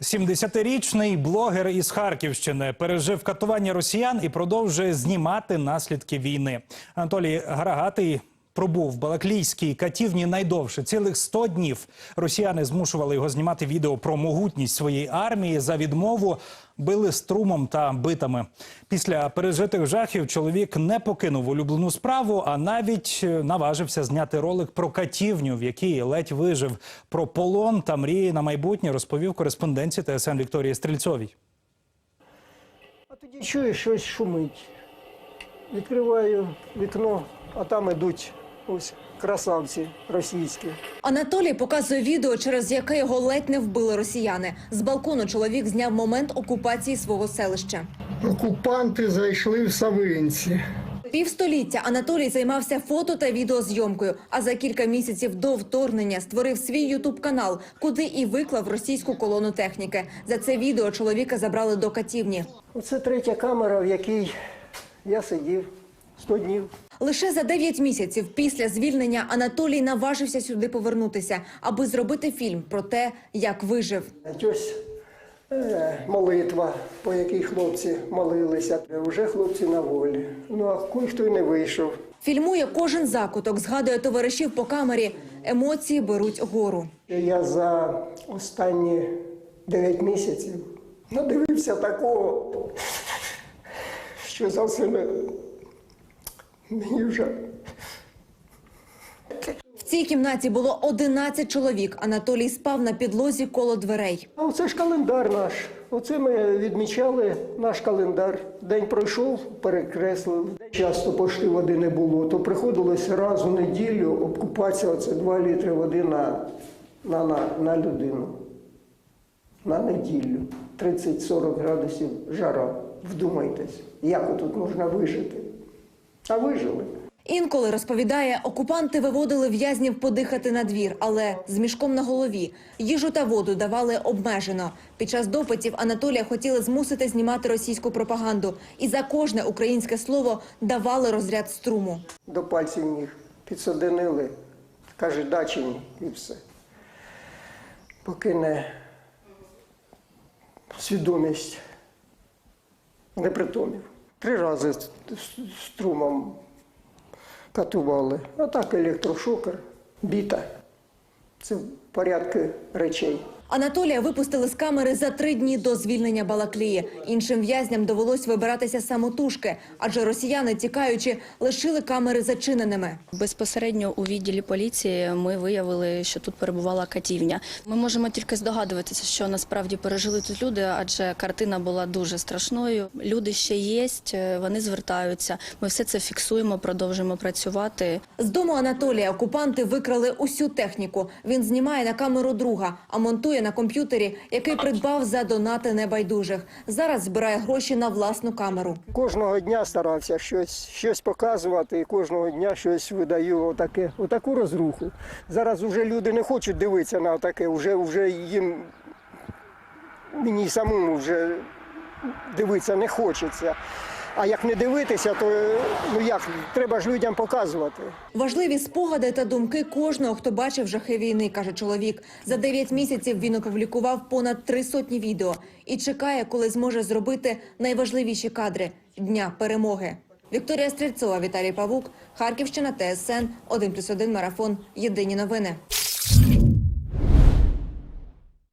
70-річний блогер із Харківщини пережив катування росіян і продовжує знімати наслідки війни. Анатолій Гарагатий пробув в Балаклійській катівні найдовше цілих 100 днів. Росіяни змушували його знімати відео про могутність своєї армії за відмову. Били струмом та битами. Після пережитих жахів чоловік не покинув улюблену справу, а навіть е, наважився зняти ролик про катівню, в якій ледь вижив про полон та мрії на майбутнє, розповів кореспонденції ТСН Вікторії Стрільцовій. А тоді чую, щось шумить. Відкриваю вікно, а там ідуть ось красавці російські. Анатолій показує відео, через яке його ледь не вбили росіяни. З балкону чоловік зняв момент окупації свого селища. Окупанти зайшли в Савинці. Півстоліття Анатолій займався фото та відеозйомкою. А за кілька місяців до вторгнення створив свій ютуб канал, куди і виклав російську колону техніки. За це відео чоловіка забрали до катівні. Оце третя камера, в якій я сидів 100 днів. Лише за 9 місяців після звільнення Анатолій наважився сюди повернутися, аби зробити фільм про те, як вижив. Ось е, молитва, по якій хлопці молилися. Вже хлопці на волі. Ну а кой-хто й не вийшов. Фільмує кожен закуток, згадує товаришів по камері. Емоції беруть гору. Я за останні 9 місяців надивився такого, що зовсім мені вже. В цій кімнаті було 11 чоловік. Анатолій спав на підлозі коло дверей. А оце ж календар наш. Оце ми відмічали наш календар. День пройшов, перекреслили. Часто пошти води не було, то приходилось раз у неділю обкупатися оце 2 літри води на, на, на, на людину. На неділю. 30-40 градусів жара. Вдумайтесь, як тут можна вижити. А вижили. Інколи розповідає, окупанти виводили в'язнів подихати на двір, але з мішком на голові. Їжу та воду давали обмежено. Під час допитів Анатолія хотіли змусити знімати російську пропаганду, і за кожне українське слово давали розряд струму. До пальців ніг підсадинили, каже, да чи ні, і все. Поки не свідомість не притомів. Три рази струмом катували. А так електрошокер, біта. Це в порядку речей. Анатолія випустили з камери за три дні до звільнення Балаклії. Іншим в'язням довелось вибиратися самотужки, адже росіяни, тікаючи, лишили камери зачиненими. Безпосередньо у відділі поліції ми виявили, що тут перебувала катівня. Ми можемо тільки здогадуватися, що насправді пережили тут люди, адже картина була дуже страшною. Люди ще є, вони звертаються. Ми все це фіксуємо, продовжуємо працювати. З дому Анатолія окупанти викрали усю техніку. Він знімає на камеру друга, а монтує на комп'ютері, який придбав за донати небайдужих. Зараз збирає гроші на власну камеру. Кожного дня старався щось, щось показувати, і кожного дня щось видаю отаке, отаку розруху. Зараз вже люди не хочуть дивитися на таке, вже, вже їм мені самому вже дивитися не хочеться. А як не дивитися, то ну як, треба ж людям показувати. Важливі спогади та думки кожного, хто бачив жахи війни, каже чоловік. За 9 місяців він опублікував понад три сотні відео і чекає, коли зможе зробити найважливіші кадри дня перемоги. Вікторія Стрільцова, Віталій Павук, Харківщина, ТСН 1+,1 марафон. Єдині новини.